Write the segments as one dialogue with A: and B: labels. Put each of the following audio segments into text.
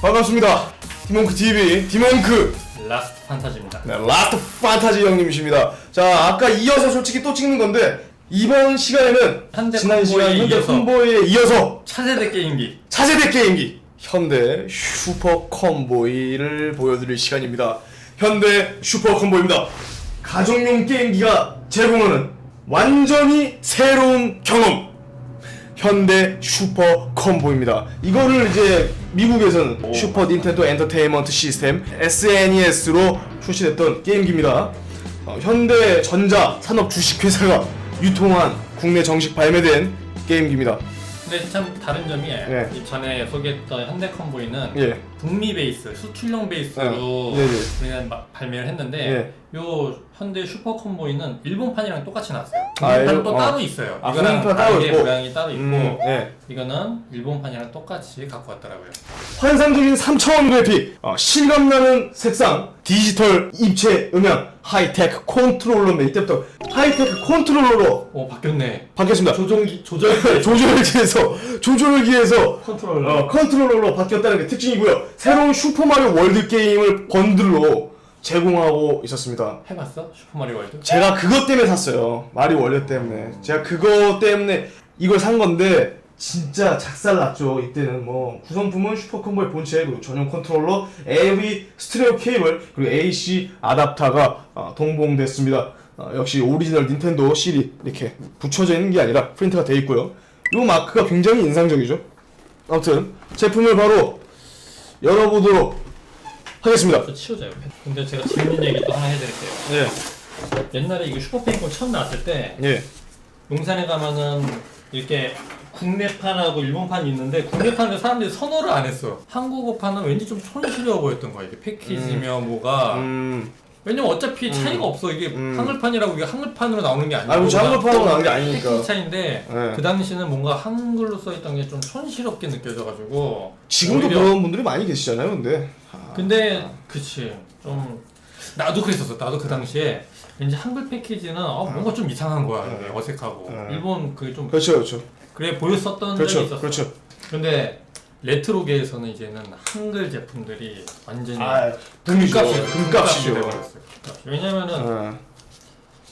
A: 반갑습니다. 디몽크 TV 디몽크
B: 라스트 판타지입니다.
A: 네, 라스트 판타지 형님이십니다. 자 아까 이어서 솔직히 또 찍는 건데 이번 시간에는
B: 현대
A: 지난 시간
B: 콤보에
A: 현대
B: 이어서.
A: 콤보에 이어서
B: 차세대 게임기.
A: 차세대 게임기 현대 슈퍼 콤보이를 보여드릴 시간입니다. 현대 슈퍼 콤보입니다. 가정용 게임기가 제공하는 완전히 새로운 경험. 현대 슈퍼 콤보입니다. 이거를 이제 미국에서는 슈퍼 닌텐도 엔터테인먼트 시스템 SNES로 출시됐던 게임기입니다. 어, 현대 전자 산업 주식회사가 유통한 국내 정식 발매된 게임기입니다.
B: 근데 참 다른 점이
A: 네.
B: 이 전에 소개했던 현대 컴보이는
A: 예.
B: 북미 베이스, 수출용 베이스로
A: 어, 네네.
B: 우리는 마- 발매를 했는데 요 현대 슈퍼 컴보이는 일본판이랑 똑같이 나왔어요.
A: 아,
B: 국내판은
A: 일-
B: 또
A: 어.
B: 따로 있어요.
A: 아,
B: 이거랑
A: 따로
B: 다르게
A: 있고.
B: 모양이 따로 있고
A: 음, 예.
B: 이거는 일본판이랑 똑같이 갖고 왔더라고요.
A: 환상적인 3차원 그래픽, 어, 실감나는 색상, 디지털 입체 음향, 하이테크 컨트롤러인데 이때부터 하이테크 컨트롤러로
B: 오 바뀌었네.
A: 바뀌었습니다.
B: 조종기 조절
A: 조절기에서 조절기에서
B: 컨트롤러.
A: 어, 컨트롤러로 바뀌었다는 게 특징이고요. 새로운 슈퍼마리오 월드 게임을 번들로 제공하고 있었습니다.
B: 해봤어? 슈퍼마리오 월드?
A: 제가 그것 때문에 샀어요. 마리오 월드 때문에. 제가 그거 때문에 이걸 산 건데 진짜 작살났죠. 이때는 뭐 구성품은 슈퍼콤보의 본체 그리고 전용 컨트롤러, AV 스테레오 케이블 그리고 AC 아답터가 어, 동봉됐습니다. 어, 역시 오리지널 닌텐도 실이 이렇게 붙여져 있는 게 아니라 프린트가 돼 있고요. 이 마크가 굉장히 인상적이죠. 아무튼 제품을 바로 열어보도록 하겠습니다.
B: 저 치우자 옆에. 근데 제가 재밌는 얘기 또 하나 해드릴게요.
A: 예,
B: 옛날에 이거 슈퍼페인콘 처음 나왔을 때
A: 예,
B: 용산에 가면은 이렇게 국내판하고 일본판이 있는데 국내판을 사람들이 선호를 안 했어. 한국어판은 왠지 좀 촌스러워 보였던 거야. 이게 패키지며 뭐가.
A: 음,
B: 왜냐면 어차피 차이가 없어. 이게
A: 음.
B: 한글판이라고 이게 한글판으로 나오는 게 아니고.
A: 아, 그렇죠. 한글판으로 나오는 게 아니니까.
B: 패키지 차인데
A: 네.
B: 그 당시는 뭔가 한글로 써있던 게 좀 촌스럽게 느껴져가지고.
A: 지금도
B: 오히려-
A: 그런 분들이 많이 계시잖아요, 근데. 아,
B: 근데 그치 좀 나도 그랬었어. 나도 그 당시에 왠지 한글 패키지는 어, 뭔가 좀 이상한 거야. 이게 어색하고
A: 네.
B: 일본 그게 좀
A: 그렇죠, 그렇죠.
B: 그래 보였었던 적이
A: 그렇죠,
B: 있었어.
A: 그렇죠.
B: 근데 레트로계에서는 이제는 한글 제품들이 완전히
A: 아, 금값이죠,
B: 금값이
A: 금값이죠.
B: 돼버렸어요. 금값이. 왜냐면은
A: 아,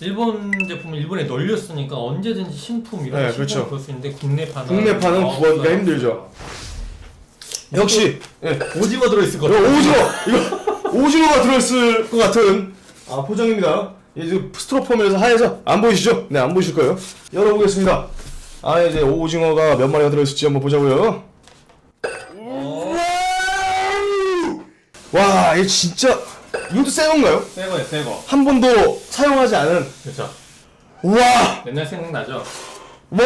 B: 일본 제품을 일본에 널렸으니까 언제든지 신품 이런
A: 네,
B: 신품
A: 그렇죠.
B: 볼수 있는데 국내판은
A: 국내판은
B: 어,
A: 구하기가. 힘들죠. 역시, 예.
B: 오징어 들어있을 것
A: 이거
B: 같아.
A: 오징어! 이거 오징어가 들어있을 것 같은 아, 포장입니다. 이제 스티로폼에서 하얘서 안 보이시죠? 네, 안 보이실 거예요. 열어보겠습니다. 아, 이제 오징어가 몇 마리가 들어있을지 한번 보자고요. 와, 이거 진짜 이것도 새 건가요?
B: 새 거예요, 새 거.
A: 한 번도 사용하지 않은
B: 그렇죠.
A: 와
B: 옛날 생각나죠?
A: 와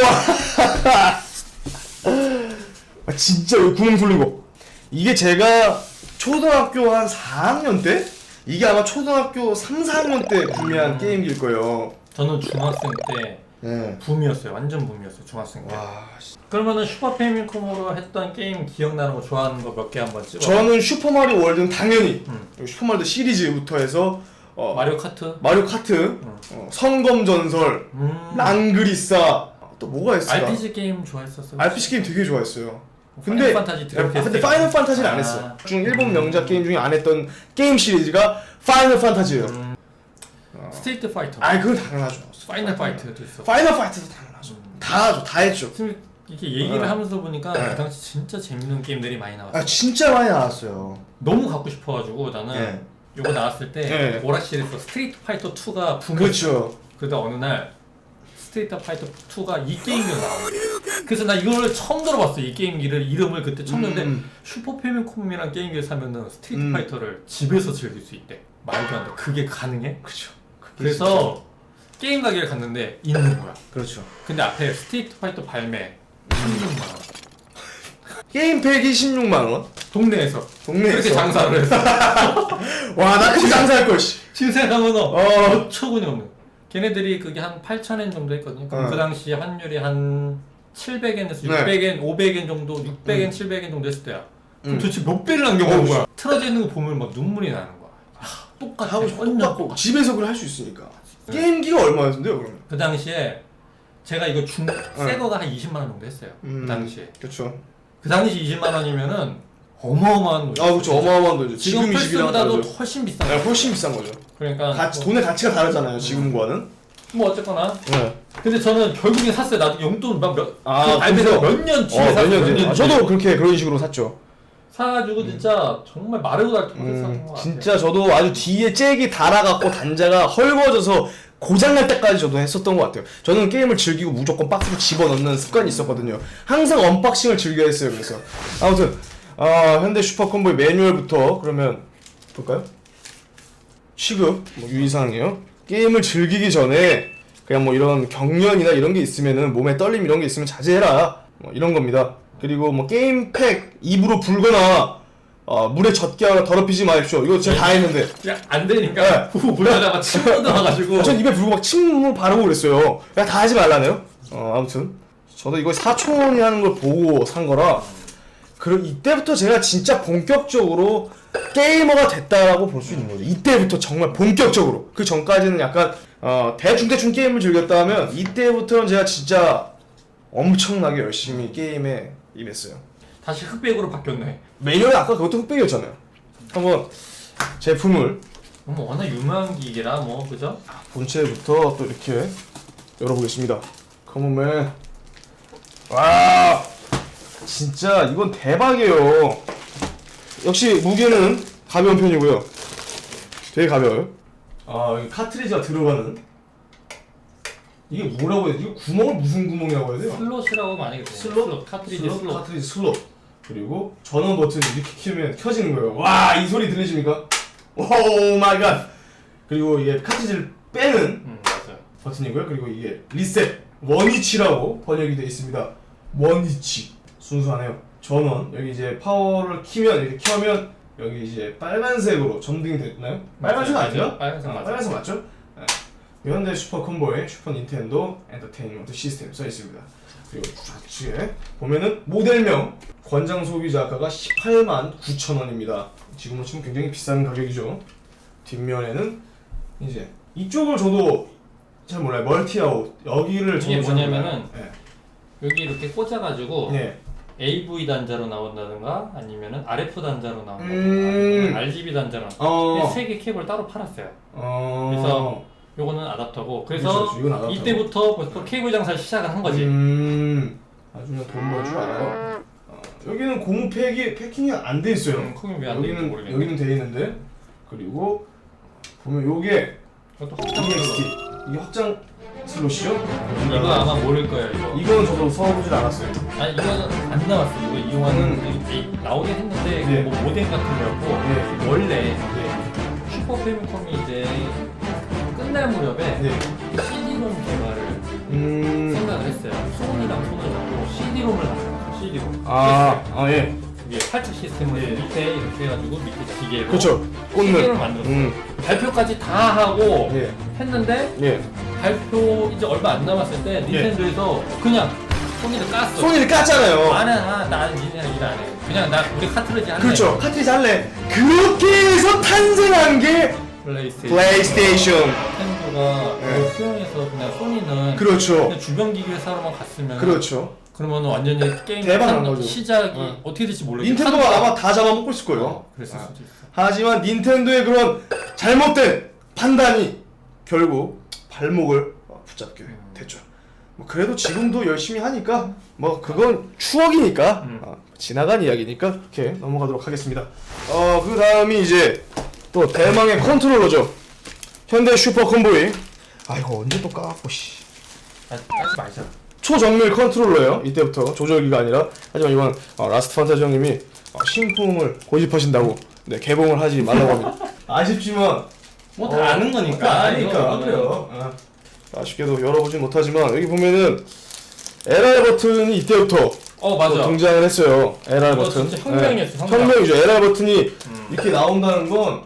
A: 아, 진짜 여기 구멍 뚫린 거 이게 제가 초등학교 한 4학년 때 이게 아마 초등학교 3, 4학년 때 구매한 게임기일 거예요
B: 저는 중학생 때
A: 네.
B: 붐이었어요. 완전 붐이었어요. 중학생 때.
A: 와
B: 그러면은 슈퍼 패미컴으로 했던 게임 기억나는 거 좋아하는 거 몇 개 한번 찍어.
A: 저는 슈퍼마리오 월드는 당연히
B: 음.
A: 슈퍼마리오 시리즈부터 해서 어,
B: 마리오 카트.
A: 마리오 카트 어, 성검전설
B: 음.
A: 랑그리사 또 뭐가 있을까
B: RPG 게임 좋아했었어.
A: RPG 게임 되게 좋아했어요. 근데
B: 파이널 판타지
A: 아,
B: 드래곤
A: 근데. 파이널 판타지는 안
B: 아.
A: 했어. 중 일본 명작 게임 중에 안 했던 게임 시리즈가 파이널 판타지예요.
B: 음. 스트리트 파이터.
A: 아, 그건 당연하죠.
B: 파이널 파이트도 있어.
A: 파이널 파이터도 당연하죠. 다 하죠, 다 했죠.
B: 지금 이렇게 얘기를
A: 어.
B: 하면서 보니까
A: 네.
B: 그 당시 진짜 재밌는 게임들이 많이 나왔어.
A: 아, 진짜 많이 나왔어요.
B: 너무 갖고 싶어가지고 나는
A: 네.
B: 요거 나왔을 때
A: 네.
B: 오락실에서 스트리트 파이터 2가 붐.
A: 그렇죠.
B: 그러다 어느 날 스트리트 파이터 2가 이 게임이 나와. 그래서 나 이걸 처음 들어봤어. 이 게임기를 이름을 그때 처음
A: 음.
B: 듣는데 슈퍼 패미콤이랑 게임기를 사면은 스트리트
A: 음.
B: 파이터를 집에서 즐길 수 있대. 말도 안 돼. 그게 가능해?
A: 그렇죠.
B: 그래서 게임 가게를 갔는데 있는 거야.
A: 그렇죠.
B: 근데 앞에 스트리트 파이터 발매 16만 원.
A: 게임 팩이 16만 원.
B: 동네에서
A: 동네에서.
B: 그렇게 장사를 했어.
A: 와, 나 그렇게 장사할 걸. 씨.
B: 신생하면
A: 어.
B: 어 처군이 없는. 걔네들이 그게 한 8,000엔 정도 했거든요. 그럼
A: 어.
B: 그 당시 환율이 한 700엔에서
A: 네.
B: 600엔, 500엔 정도, 600엔, 700엔 정도 했을 때야. 그럼
A: 음.
B: 도대체 몇 배를 남겨먹은
A: 어우,
B: 거야? 틀어져 있는 거 보면 막 눈물이 나는 거야. 아, 똑같아.
A: 하고 싶어.
B: 완전
A: 똑같고
B: 똑같아.
A: 집에서 그걸 할 수 있으니까.
B: 네.
A: 게임기가 얼마였는데요, 그러면?
B: 그 당시에 제가 이거 중, 새 거가 한 20만 원 정도 했어요.
A: 음.
B: 그 당시에.
A: 그렇죠.
B: 그 당시 20만 원이면은 어마어마한 돈이죠.
A: 아 그렇죠 어마어마한 돈이죠
B: 지금
A: 지금 이 시기랑
B: 플스보다도
A: 다르죠
B: 훨씬 비싼
A: 네,
B: 거죠.
A: 훨씬 비싼 거죠
B: 그러니까
A: 가치,
B: 뭐,
A: 돈의 가치가 다르잖아요 지금과는
B: 뭐 어쨌거나
A: 네.
B: 근데 저는 결국에 샀어요. 나도 용돈 막몇
A: 아,
B: 그? 몇년 뒤에
A: 어,
B: 샀어요.
A: 몇년
B: 몇년
A: 뒤에. 아,
B: 뒤에.
A: 저도 그렇게 그런 식으로 샀죠
B: 사가지고 진짜 정말 마르고 닳도록 샀던
A: 음,
B: 것 같아요.
A: 진짜 저도 아주 뒤에 잭이 달아갖고 단자가 헐거워져서 고장날 때까지 저도 했었던 것 같아요. 저는 게임을 즐기고 무조건 박스로 집어넣는 습관이 있었거든요. 항상 언박싱을 즐겨 했어요. 그래서 아무튼 아, 현대 슈퍼콤보의 매뉴얼부터 그러면 볼까요? 취급 뭐 유의사항이요. 게임을 즐기기 전에 그냥 뭐 이런 경련이나 이런 게 있으면은 몸에 떨림 이런 게 있으면 자제해라. 뭐 이런 겁니다. 그리고 뭐 게임 팩 입으로 불거나 어, 물에 젖게 하거나 더럽히지 마십시오. 이거 제가 다 했는데
B: 그냥 안 되니까
A: 네.
B: 후 물려다가 침 묻어가지고
A: 전 입에 불고 막 침을 바르고 그랬어요. 그냥 다 하지 말라네요. 어, 아무튼 저도 이거 사촌이 하는 걸 보고 산 거라 그럼 이때부터 제가 진짜 본격적으로 게이머가 됐다라고 볼 수 있는 거죠. 이때부터 정말 본격적으로. 그 전까지는 약간 어, 대충 대충 게임을 즐겼다 하면 이때부터는 제가 진짜 엄청나게 열심히 게임에 임했어요.
B: 다시 흑백으로 바뀌었네.
A: 매뉴얼 아까 그것도 흑백이었잖아요. 한번 제품을
B: 뭐 워낙 유명한 기계라 뭐 그죠?
A: 본체부터 또 이렇게 열어보겠습니다. 컴온맨. 와, 진짜 이건 대박이에요. 역시 무게는 가벼운 편이고요. 되게 가벼워요. 아, 여기 카트리지가 들어가는. 이게 뭐라고 해야 돼? 이거 구멍을 무슨 구멍이라고 해야 돼요?
B: 슬롯이라고 그래요.
A: 슬롯?
B: 카트리지
A: 슬롯,
B: 슬롯.
A: 카트리지 슬롯. 그리고 전원 버튼 이렇게 키우면 켜지는 거예요. 와, 이 소리 들리십니까? 오 마이 갓. 그리고 이게 카트리지를 빼는
B: 음 맞아요.
A: 버튼이고요. 그리고 이게 리셋 원위치라고 번역이 되어 있습니다. 원위치 순수하네요. 전원 여기 이제 파워를 키면 이렇게 켜면 여기 이제 빨간색으로 점등이 됐나요? 빨간색. 아니죠?
B: 빨간색
A: 아,
B: 맞아요.
A: 빨간색 맞죠? 네. 현대 슈퍼 콤보의 슈퍼 닌텐도 엔터테인먼트 시스템 써 있습니다. 그리고 좌측에 보면은 모델명 권장 소비자 아까가 18만 9천 원입니다. 지금으로 치면 굉장히 비싼 가격이죠. 뒷면에는 이제 이쪽을 저도 잘 몰라요. 멀티아웃 여기를
B: 이게
A: 저도 잘
B: 뭐냐면은
A: 몰라요.
B: 여기 이렇게 꽂아가지고
A: 네. 네.
B: AV 단자로 나온다든가 아니면은 RF 단자로 나온다든가
A: 음.
B: 아니면 RGB 단자로
A: 어.
B: 세개 케이블 따로 팔았어요.
A: 어.
B: 그래서 요거는 아답터고 그래서
A: 그렇죠. 이건 아답터고.
B: 이때부터 벌써 케이블 장사를 시작을 한 거지.
A: 음. 아주 그냥 돈 벌 줄 알아요. 어, 여기는 고무 팩이 패킹이 안 돼 있어요.
B: 음, 콩이 왜안 되는지
A: 여기는
B: 모르겠네.
A: 여기는 돼 있는데 그리고 보면 요게
B: 이것도 확장
A: EXT. 이게 확장 슬롯이죠?
B: 이거 아마 모를 거예요 이거.
A: 이거는 저도 써보질 않았어요.
B: 아니 이거는 안 나왔어. 이거 이용하는
A: 음.
B: 분들이 나오긴 했는데
A: 네.
B: 뭐 모뎀 같은 거였고
A: 네.
B: 원래
A: 네.
B: 슈퍼 패미컴이 이제 끝날 무렵에
A: 네.
B: CD롬 개발을
A: 음.
B: 생각을 했어요. 소니랑 손을 잡고 CD롬을 만들었어요. CD롬.
A: 아, 아 예.
B: 이게 팔뚝 시스템을
A: 네.
B: 밑에 이렇게 해가지고 밑에 기계로
A: 그렇죠.
B: 시계를
A: 꽂는.
B: 만들었어요.
A: 음.
B: 발표까지 다 하고
A: 예.
B: 했는데
A: 예.
B: 발표 이제 얼마 안 남았을 때 닌텐도에서 그냥 소니를 깠어.
A: 소니를 깠잖아요.
B: 안 해, 아, 난 니네랑 일안 해. 그냥 나 우리 카트리지 할래.
A: 그렇죠. 카트리지 할래. 그렇게 해서 탄생한 게
B: 플레이스테이션.
A: 플레이스테이션.
B: 닌텐도가
A: 네.
B: 그걸 수용해서 그냥 소니는
A: 그렇죠.
B: 그냥 주변 기기 회사로만 갔으면
A: 그렇죠.
B: 그러면 완전히 게임
A: 대박 난 거죠.
B: 시작이
A: 어.
B: 어떻게 될지 모르겠어.
A: 닌텐도가 아마 다 잡아먹고 있을 거예요.
B: 어, 그랬을
A: 아.
B: 수도 있어.
A: 하지만 닌텐도의 그런 잘못된 판단이 결국 발목을 어, 붙잡게 됐죠. 뭐 그래도 지금도 열심히 하니까 뭐 그건 추억이니까
B: 음.
A: 어, 지나간 이야기니까 이렇게 넘어가도록 하겠습니다. 어그 다음이 이제 또 대망의 컨트롤러죠. 현대 슈퍼 콤보이. 아 이거 언제 또 까고 씨.
B: 아, 하지 말자.
A: 초정밀 컨트롤러예요. 이때부터 조절기가 아니라 하지만 이건 어, 라스트 판타지 형님이 어, 신품을 고집하신다고 네, 개봉을 하지 말라고 합니다. 아쉽지만
B: 뭐다 아는 거니까.
A: 다 아니까
B: 이거는.
A: 그래요. 어. 아쉽게도 열어보진 못하지만 여기 보면은 LR 버튼이 이때부터
B: 어 맞아.
A: 또 등장을 했어요. LR
B: 이거
A: 버튼.
B: 진짜 혁명이었어,
A: 네.
B: 혁명.
A: 혁명이죠. LR 버튼이
B: 음.
A: 이렇게 나온다는 건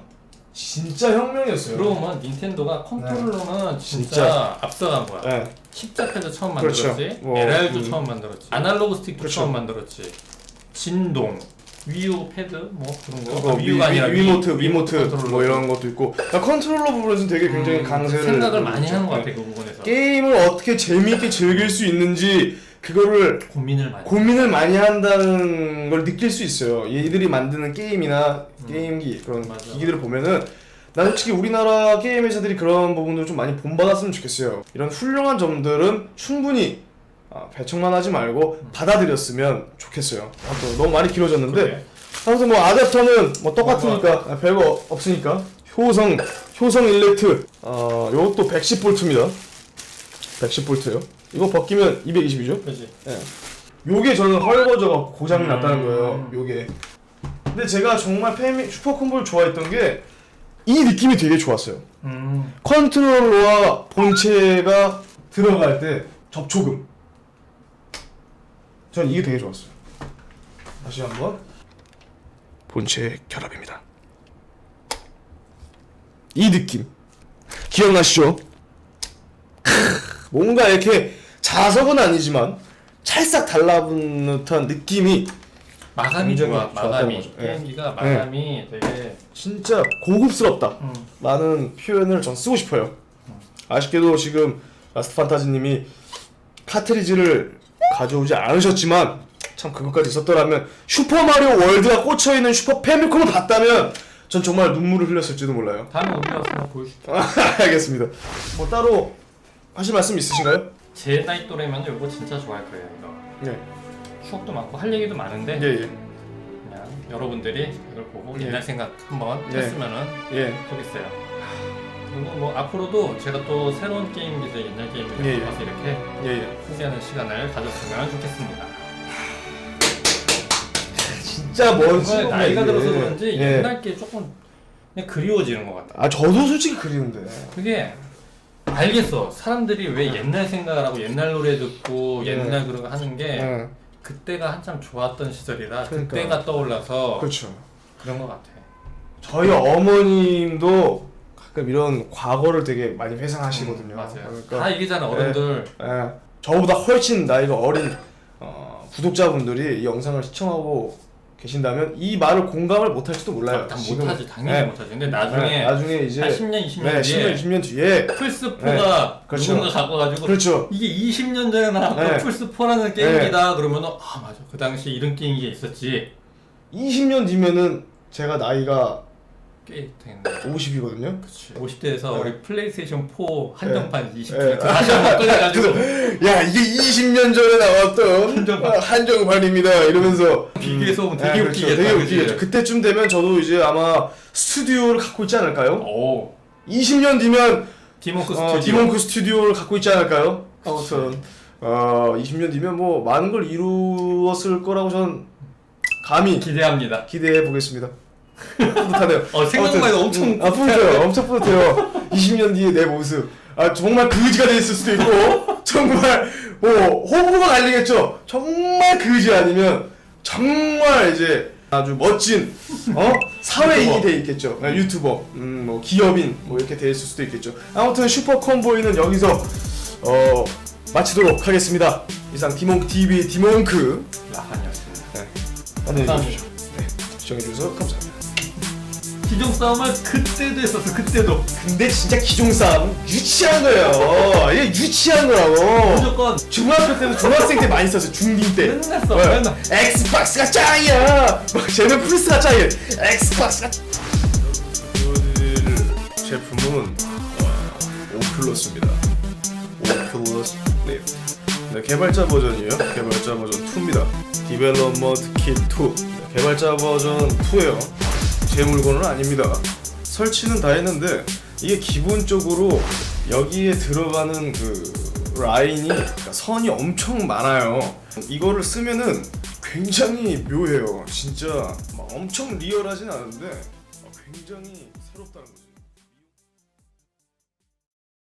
A: 진짜 혁명이었어요.
B: 그러고 보면 닌텐도가 컨트롤러는 진짜,
A: 진짜.
B: 앞서간 거야.
A: 네.
B: 십자패도 처음
A: 그렇죠.
B: 만들었지.
A: 뭐,
B: LR도
A: 음.
B: 처음 만들었지. 아날로그 스틱도
A: 그렇죠.
B: 처음 만들었지. 진동, 위유 패드 뭐 그런 거.
A: 그거
B: 아,
A: 위,
B: 위유가 아니라
A: 위, 위모트, 위모트
B: 컨트롤러.
A: 뭐 이런 것도 있고 그러니까 컨트롤러 부분에서 되게 굉장히
B: 음,
A: 강세를
B: 생각을 많이. 하는 것
A: 네.
B: 같아 그 부분에서.
A: 게임을 어떻게 재미있게 즐길 수 있는지 그거를
B: 고민을 많이.
A: 고민을 많이 한다는 걸 느낄 수 있어요. 얘들이 만드는 게임이나 게임기 그런
B: 음. 맞아.
A: 기기들을 보면은 나 솔직히 우리나라 게임 회사들이 그런 부분도 좀 많이 본받았으면 좋겠어요. 이런 훌륭한 점들은 충분히 아, 배척만 하지 말고 받아들였으면 좋겠어요. 아, 또 너무 많이 길어졌는데
B: 그래.
A: 아무튼 뭐 아답터는 뭐 똑같으니까 아, 별거 없으니까 효성 효성 일렉트 어 요것도 110볼트입니다. 110볼트요. 이거 벗기면 220이죠?
B: 그지.
A: 요게 저는 헐거져갖고 고장이
B: 음.
A: 났다는 거예요. 요게. 근데 제가 정말 페미 슈퍼 콤보를 좋아했던 게 이 느낌이 되게 좋았어요.
B: 음.
A: 컨트롤러와 본체가 들어갈 때 접촉음. 전 이게 되게 좋았어요. 다시 한번 본체 결합입니다. 이 느낌 기억나시죠? 뭔가 이렇게 자석은 아니지만 찰싹 달라붙는 듯한 느낌이
B: 마감이 좋아.
A: 좋았다는
B: 마감이
A: 거죠. 예.
B: 게임기가 마감이 되게.
A: 진짜 고급스럽다.
B: 음.
A: 라는 표현을 전 쓰고 싶어요. 아쉽게도 지금 라스트 판타지님이 카트리지를 가져오지 않으셨지만 참 그것까지 있었더라면 슈퍼 마리오 월드가 꽂혀 있는 슈퍼 패미콤을 봤다면 전 정말 눈물을 흘렸을지도 몰라요.
B: 다음에 한번 보여줄게.
A: 알겠습니다. 뭐 따로 하실 말씀 있으신가요?
B: 제 나이 또래면 이거 진짜 좋아할 거예요. 이거.
A: 네.
B: 추억도 많고 할 얘기도 많은데
A: 예, 예.
B: 그냥 여러분들이 이걸 보고
A: 예.
B: 옛날 생각 한번
A: 예.
B: 했으면은
A: 예.
B: 좋겠어요. 그리고 뭐 앞으로도 제가 또 새로운 게임기들 옛날 게임기들
A: 예, 예.
B: 가서 이렇게
A: 예, 예.
B: 소개하는 시간을 가졌으면 좋겠습니다.
A: 진짜 뭔지
B: 정말 나이가. 들어서 그런지
A: 예.
B: 옛날 게 조금 그냥 그리워지는 것 같다.
A: 아 저도 솔직히 그리운데.
B: 그게 알겠어. 사람들이 왜 옛날 생각을 하고 옛날 노래 듣고
A: 네.
B: 옛날 그런 거 하는 게
A: 예.
B: 그때가 한참 좋았던 시절이라
A: 그러니까.
B: 그때가 떠올라서
A: 그렇죠.
B: 그런 것 같아.
A: 저희 어머님도 가끔 이런 과거를 되게 많이 회상하시거든요.
B: 음, 맞아요.
A: 그러니까
B: 다 얘기잖아 어른들.
A: 예, 저보다 훨씬 나이가 어린 어, 구독자분들이 이 영상을 시청하고 계신다면 이 말을 공감을 못할지도 몰라요.
B: 다
A: 지금.
B: 못하지 당연히
A: 네.
B: 못하지. 근데 나중에
A: 네, 나중에 이제
B: 한 10년 20년
A: 네,
B: 뒤에
A: 10년 20년 뒤에
B: 플스 4가
A: 네, 그렇죠.
B: 누군가 갖고 가지고
A: 그렇죠.
B: 이게 20년 전에 나왔던
A: 네.
B: 플스 4라는 게임이다 그러면은 아 맞아 그 당시 이런 게임이 있었지
A: 20년 뒤면은 제가 나이가
B: 꽤 됐네.
A: 50이거든요.
B: 그치. 50대에서
A: 네.
B: 우리 플레이스테이션 4 한정판 20주
A: 네.
B: 다시 한번 꺼내가지고
A: 야 이게 20년 전에 나왔던
B: 한정판.
A: 어, 한정판입니다 이러면서
B: 비교해서 보면 되게
A: 네, 그렇죠.
B: 웃기겠다,
A: 되게
B: 그치?
A: 웃기겠죠. 그때쯤 되면 저도 이제 아마 스튜디오를 갖고 있지 않을까요?
B: 오
A: 20년 뒤면
B: 디모크
A: 어,
B: 스튜디오
A: 디몬크 스튜디오를 갖고 있지 않을까요? 아무튼 어, 20년 뒤면 뭐 많은 걸 이루었을 거라고 저는 감히
B: 기대합니다.
A: 기대해 보겠습니다. 뿌듯하네요.
B: 어 생각만 해도 엄청
A: 음, 아 뿌듯해요. 엄청 뿌듯해요. 20년 뒤에 내 모습. 아 정말 그지가 돼 있을 수도 있고 정말 뭐 호구가 갈리겠죠. 정말 그지 아니면 정말 이제 아주 멋진 어 사회인이. 돼 있겠죠. 네, 유튜버, 음, 뭐 기업인 뭐 이렇게 돼 있을 수도 있겠죠. 아무튼 슈퍼 컨보이는 여기서 어 마치도록 하겠습니다. 이상 디몽크 TV 디몽크
B: 라판이었습니다.
A: 안녕히
B: 감사합니다.
A: 계십시오. 네, 시청해 주셔서 감사합니다.
B: 기종 싸움을 그때도 했었어 그때도
A: 근데 진짜 기종 싸움 유치한 거예요. 이게 유치한 거라고.
B: 무조건
A: 중학교 때도 중학생 때 많이 썼어요. 중딩 때.
B: 맨날 써
A: 네.
B: 맨날
A: 엑스박스가 짱이야. 막 쟤는 플스가 짱이야. 엑스박스가. 이 제품은 어, 오큘러스입니다. 오큘러스 리프트. 네, 개발자 버전이에요. 개발자 버전 2입니다. 디벨롭먼트 킷 2. 네, 개발자 버전 2예요. 제 물건은 아닙니다. 설치는 다 했는데 이게 기본적으로 여기에 들어가는 그 라인이 그러니까 선이 엄청 많아요. 이거를 쓰면은 굉장히 묘해요. 진짜 막 엄청 리얼하진 않은데 굉장히 새롭다는 거죠.